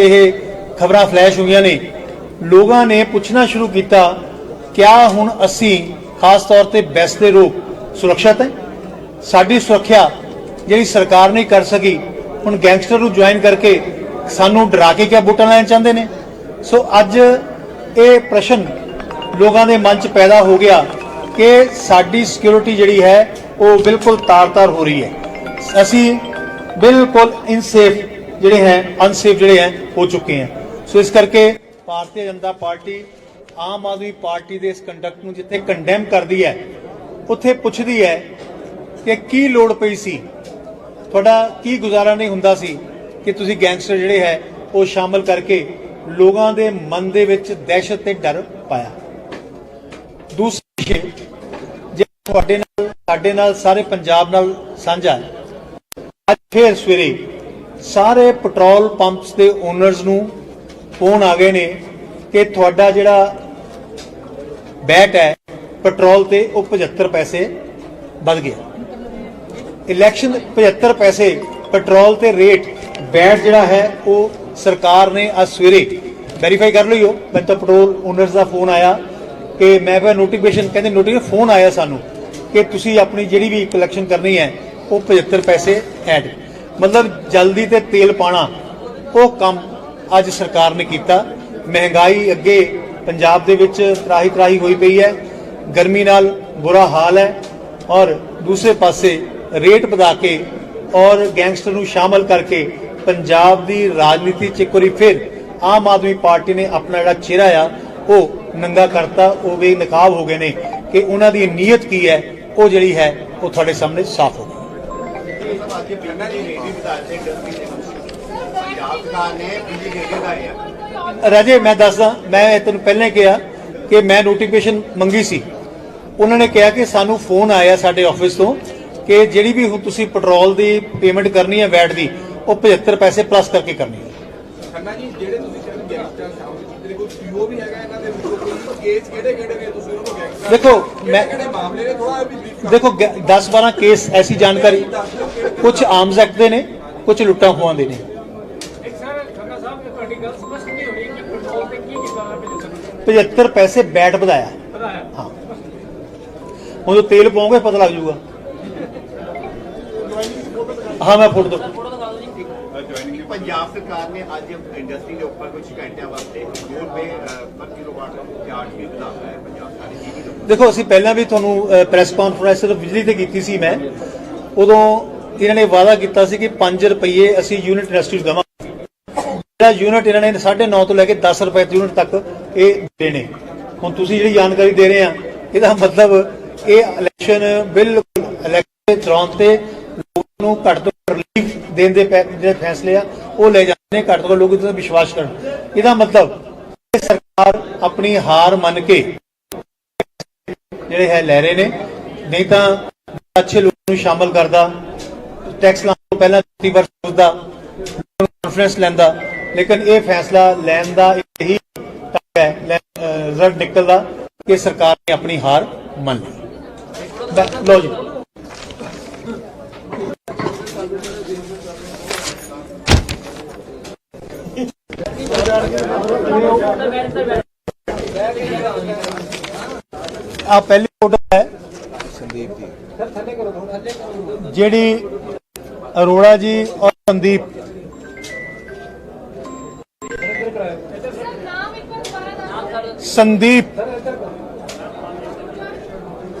ਇਹ ਖਬਰਾਂ ਫਲੈਸ਼ ਹੋਈਆਂ ਨੇ। ਲੋਕਾਂ ਨੇ ਪੁੱਛਣਾ ਸ਼ੁਰੂ ਕੀਤਾ, ਕਿਆ ਹੁਣ ਅਸੀਂ ਖਾਸ ਤੌਰ ਤੇ ਬੈਸ ਦੇ ਲੋਕ ਸੁਰੱਖਿਅਤ ਹੈ? ਸਾਡੀ ਸੁਰੱਖਿਆ ਜਿਹੜੀ ਸਰਕਾਰ ਨਹੀਂ ਕਰ ਸਕੀ, ਹੁਣ ਗੈਂਗਸਟਰ ਨੂੰ ਜੁਆਇਨ ਕਰਕੇ ਸਾਨੂੰ ਡਰਾ ਕੇ ਕਿਆ ਵੋਟਾਂ ਲੈਣ ਚਾਹੁੰਦੇ ਨੇ? ਸੋ ਅੱਜ ਇਹ ਪ੍ਰਸ਼ਨ ਲੋਕਾਂ ਦੇ ਮਨ 'ਚ ਪੈਦਾ ਹੋ ਗਿਆ ਕਿ ਸਾਡੀ ਸਿਕਿਉਰਿਟੀ ਜਿਹੜੀ ਹੈ, ਉਹ ਬਿਲਕੁਲ ਤਾਰ-ਤਾਰ ਹੋ ਰਹੀ ਹੈ। ਅਸੀਂ ਬਿਲਕੁਲ ਇਨਸੇਫ ਜਿਹੜੇ ਹੈ ਅਨਸੇਫ ਜਿਹੜੇ ਹੈ, ਹੋ ਚੁੱਕੇ ਹੈ। ਸੋ ਇਸ ਕਰਕੇ ਭਾਰਤੀ ਜਨਤਾ ਪਾਰਟੀ ਆਮ ਆਦਮੀ ਪਾਰਟੀ ਦੇ ਇਸ ਕੰਡਕਟ ਨੂੰ ਜਿੱਥੇ ਕੰਡੈਮ ਕਰਦੀ ਹੈ, ਉੱਥੇ ਪੁੱਛਦੀ ਹੈ ਕਿ ਕੀ ਲੋੜ ਪਈ ਸੀ? ਤੁਹਾਡਾ ਕੀ ਗੁਜ਼ਾਰਾ ਨਹੀਂ ਹੁੰਦਾ ਸੀ ਕਿ ਤੁਸੀਂ ਗੈਂਗਸਟਰ ਜਿਹੜੇ ਹੈ, ਉਹ ਸ਼ਾਮਲ ਕਰਕੇ ਲੋਕਾਂ ਦੇ ਮਨ ਦੇ ਵਿੱਚ ਦਹਿਸ਼ਤ ਤੇ ਡਰ ਪਾਇਆ? ਦੂਸਰੀ ਜੇ ਤੁਹਾਡੇ ਨਾਲ, ਸਾਡੇ ਨਾਲ, ਸਾਰੇ ਪੰਜਾਬ ਨਾਲ ਸਾਂਝਾ ਅੱਜ ਫੇਰ ਸਵੇਰੇ ਸਾਰੇ ਪੈਟਰੋਲ ਪੰਪਸ ਦੇ ਓਨਰਸ ਨੂੰ ਫੋਨ ਆ ਗਏ ਨੇ ਕਿ ਤੁਹਾਡਾ ਜਿਹੜਾ ਬੈਟ ਹੈ, ਪੈਟਰੋਲ ਤੇ ਉਹ 75 ਪੈਸੇ ਵੱਧ ਗਿਆ। ਇਲੈਕਸ਼ਨ 75 ਪੈਸੇ, ਪੈਟਰੋਲ ਤੇ ਰੇਟ, ਬੈਟ ਜਿਹੜਾ ਹੈ, ਉਹ ਸਰਕਾਰ ਨੇ ਅੱਜ ਸਵੇਰੇ ਵੈਰੀਫਾਈ ਕਰ ਲਈਓ ਮੈਂ ਤਾਂ ਪੈਟਰੋਲ ਓਨਰਸ ਦਾ ਫੋਨ ਆਇਆ ਕਿ ਮੈਂ ਫਿਰ ਨੋਟੀਫਿਕੇਸ਼ਨ ਕਹਿੰਦੇ ਨੋਟੀਫਿਕੇਸ਼ਨ ਫੋਨ ਆਇਆ ਸਾਨੂੰ ਕਿ ਤੁਸੀਂ ਆਪਣੀ ਜਿਹੜੀ ਵੀ ਕਲੈਕਸ਼ਨ ਕਰਨੀ ਹੈ, ਉਹ 75 ਪੈਸੇ ਐਡ ਮਤਲਬ ਜਲਦੀ ਤੇ ਤੇਲ ਪਾਣਾ ਉਹ ਕੰਮ ਅੱਜ ਸਰਕਾਰ ਨੇ ਕੀਤਾ। ਮਹਿੰਗਾਈ ਅੱਗੇ ਪੰਜਾਬ ਦੇ ਵਿੱਚ ਤਰਾਹੀ ਤਰਾਹੀ ਹੋਈ ਪਈ ਹੈ। ਗਰਮੀ ਨਾਲ ਬੁਰਾ ਹਾਲ ਹੈ ਔਰ ਦੂਸਰੇ ਪਾਸੇ ਰੇਟ ਵਧਾ ਕੇ ਔਰ ਗੈਂਗਸਟਰ ਨੂੰ ਸ਼ਾਮਲ ਕਰਕੇ ਪੰਜਾਬ ਦੀ ਰਾਜਨੀਤੀ 'ਚ ਇੱਕ ਵਾਰੀ ਫਿਰ ਆਮ ਆਦਮੀ ਪਾਰਟੀ ਨੇ ਆਪਣਾ ਜਿਹੜਾ ਚਿਹਰਾ ਆ, ਉਹ ਨੰਗਾ ਕਰਤਾ। ਉਹ ਵੀ ਨਕਾਬ ਹੋ ਗਏ ਨੇ ਕਿ ਉਹਨਾਂ ਦੀ ਨੀਅਤ ਕੀ ਹੈ, ਉਹ ਜਿਹੜੀ ਹੈ, ਉਹ ਤੁਹਾਡੇ ਸਾਹਮਣੇ ਸਾਫ਼ ਹੋ ਗਈ। ਪੰਜਾਬ ਸਰਕਾਰ ਨੇ ਬਿਜਲੀ ਰਾਜੇ ਮੈਂ ਦੱਸਦਾ ਮੈਂ ਤੈਨੂੰ ਪਹਿਲਾਂ ਕਿਹਾ ਕਿ ਮੈਂ ਨੋਟੀਫਿਕੇਸ਼ਨ ਮੰਗੀ ਸੀ। ਉਹਨਾਂ ਨੇ ਕਿਹਾ ਕਿ ਸਾਨੂੰ ਫੋਨ ਆਇਆ ਸਾਡੇ ਆਫਿਸ ਤੋਂ ਕਿ ਜਿਹੜੀ ਵੀ ਹੁਣ ਤੁਸੀਂ ਪੈਟਰੋਲ ਦੀ ਪੇਮੈਂਟ ਕਰਨੀ ਹੈ ਵੈਟ ਦੀ ਉਹ 75 ਪੈਸੇ ਪਲੱਸ ਕਰਕੇ ਕਰਨੀ ਹੈ। ਖੰਨਾ ਜੀ ਜਿਹੜੇ ਤੁਸੀਂ ਕਹਿੰਦੇ ਗੈਂਗਸਟਰ ਸ਼ਾਮਲ ਕੀਤੇ ਨੇ ਕੋਈ ਪੀਓ ਵੀ ਹੈਗਾ ਇਹਨਾਂ ਦੇ ਵਿੱਚ ਕੋਈ ਕੇਸ ਕਿਹੜੇ ਕਿਹੜੇ ਨੇ ਤੁਸੀਂ ਉਹਨਾਂ ਨੂੰ ਗੈਂਗਸਟਰ? ਦੇਖੋ ਮੈਂ ਕਿਹੜੇ ਮਾਮਲੇ ਨੇ? ਥੋੜਾ ਵੀ ਬਰੀਫ ਦੇਖੋ 10 12 ਕੇਸ ਐਸੀ ਜਾਣਕਾਰੀ ਕੁਝ ਆਰਮਸ ਐਕਟ ਦੇ ਨੇ ਕੁਝ ਲੁੱਟਾਂ ਖੋਹਾਂ ਦੇ ਨੇ। ਇੱਕ ਸਰ ਖੰਨਾ ਸਾਹਿਬ ਨੇ ਤੁਹਾਡੀ ਗੱਲ ਸਪਸ਼ਟ ਨਹੀਂ ਹੋਈ ਕਿ ਪੈਟਰੋਲ ਤੇ ਕੀ ਕੀਤਾ ਹੈ 75 ਪੈਸੇ ਬੈਟ ਵਧਾਇਆ। ਹਾਂ। ਤੇਲ ਪਾਉਂਗੇ ਪਤਾ ਲੱਗ ਜਾਊਗਾ ਹਾਂ ਮੈਂ ਫੋਟੋ ਦੋ ਪੰਜਾਬ ਸਰਕਾਰ ਨੇ ਅੱਜ ਇੰਡਸਟਰੀ ਦੇ ਉੱਪਰ ਕੁਝ ਘੰਟਿਆਂ ਵਾਸਤੇ 2 ਰੁਪਏ ਅ, ਪਰ ਕਿਲੋਵਾਟ ਦਾ ਚਾਰਜ ਵੀ ਵਧਾਇਆ ਹੈ ਪੰਜਾਬ ਦਾ ਦੇਖੋ ਅਸੀਂ ਪਹਿਲਾਂ ਵੀ ਤੁਹਾਨੂੰ ਪ੍ਰੈਸ ਕਾਨਫਰੰਸ ਸਿਰਫ ਬਿਜਲੀ ਤੇ ਕੀਤੀ ਸੀ ਮੈਂ। ਉਦੋਂ ਇਹਨਾਂ ਨੇ ਵਾਅਦਾ ਕੀਤਾ ਸੀ ਕਿ 5 ਰੁਪਏ ਅਸੀਂ ਯੂਨਿਟ ਇੰਡਸਟਰੀ ਨੂੰ ਦੇਵਾਂਗੇ। ਜਿਹੜਾ ਯੂਨਿਟ ਇਹਨਾਂ ਨੇ 9.5 ਤੋਂ ਲੈ ਕੇ 10 ਰੁਪਏ ਯੂਨਿਟ ਤੱਕ ਇਹ ਦੇਣੇ ਹੁਣ ਤੁਸੀਂ ਜਿਹੜੀ ਜਾਣਕਾਰੀ ਦੇ ਰਹੇ ਆ, ਇਹਦਾ ਮਤਲਬ ਇਹ ਇਲੈਕਸ਼ਨ ਬਿਲਕੁਲ ਇਲੈਕਸ਼ਨ ਦੇ ਤੇ ਲੋਕਾਂ ਨੂੰ ਘੱਟ ਤੋਂ ਘੱਟ ਰਿਲੀਫ ਦੇਣ ਦੇ ਪੈ- ਜਿਹੜੇ ਫੈਸਲੇ ਆ, ਉਹ ਲੈ ਜਾਂਦੇ ਨੇ, ਘੱਟ ਤੋਂ ਘੱਟ ਲੋਕ ਇਹਦੇ ਵਿਸ਼ਵਾਸ ਕਰਨ। ਇਹਦਾ ਮਤਲਬ ਇਹ ਸਰਕਾਰ ਆਪਣੀ ਹਾਰ ਮੰਨ ਕੇ ਜਿਹੜੇ ਹੈ ਲੈ ਰਹੇ ਨੇ, ਨਹੀਂ ਤਾਂ ਅੱਛੇ ਲੋਕਾਂ ਨੂੰ ਸ਼ਾਮਲ ਕਰਦਾ ਟੈਕਸ ਲਾਉਣ ਤੋਂ ਪਹਿਲਾਂ ਦਿੱਤੀ ਵਾਰ ਸੋਚਦਾ ਕਾਨਫਰੰਸ ਲੈਂਦਾ। ਲੇਕਿਨ ਇਹ ਫੈਸਲਾ ਲੈਣ ਦਾ ਇਹੀ ਤੱਕ ਹੈ ਰਿਜ਼ਲਟ ਨਿਕਲਦਾ ਕਿ ਸਰਕਾਰ ਨੇ ਆਪਣੀ ਹਾਰ ਮੰਨ ਲਈ। ਲਓ ਜੀ। ਆ ਪਹਿਲੀ ਫੋਟੋ ਹੈ। ਸੰਦੀਪ ਦੀ ਜਿਹੜੀ ਅਰੋੜਾ ਜੀ ਔਰ ਸੰਦੀਪ ਸੰਦੀਪ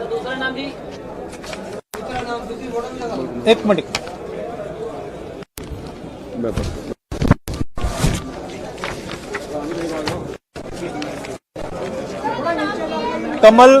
ਦੂਸਰਾ ਨਾਮ ਜੀ ਇੱਕ ਮਿੰਟ ਕਮਲ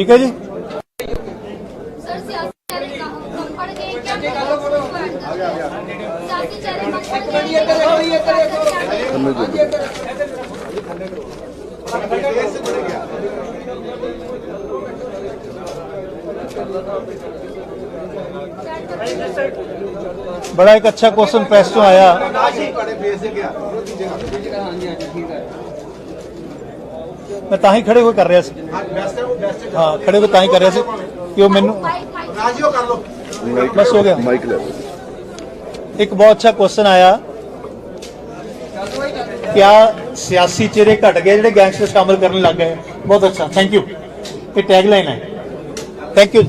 ठीक है जी? बड़ा एक अच्छा क्वेश्चन पैसों आया। ਮੈਂ ਤਾਂ ਹੀ ਖੜੇ ਹੋ ਕੇ ਕਰ ਰਿਹਾ ਸੀ। ਬੈਸਟ ਹੈ ਉਹ ਬੈਸਟ ਹੈ ਹਾਂ ਖੜੇ ਹੋ ਤਾਂ ਹੀ ਕਰ ਰਿਹਾ ਸੀ ਕਿ ਉਹ ਮੈਨੂੰ ਰਾਜੀਓ ਕਰ ਮਾਈਕ ਬਸ ਹੋ ਗਿਆ। ਮਾਈਕ ਲੈ ਇੱਕ ਬਹੁਤ ਅੱਛਾ ਕੁਐਸਚਨ ਆਇਆ। ਕਿਆ ਸਿਆਸੀ ਚਿਹਰੇ ਘਟ ਗਏ ਜਿਹੜੇ ਗੈਂਗਸਟਰ ਸ਼ਾਮਲ ਕਰਨ ਲੱਗ ਗਏ? ਬਹੁਤ ਅੱਛਾ। ਥੈਂਕ ਯੂ ਇਹ ਟੈਗ ਲਾਈਨ ਹੈ। Thank you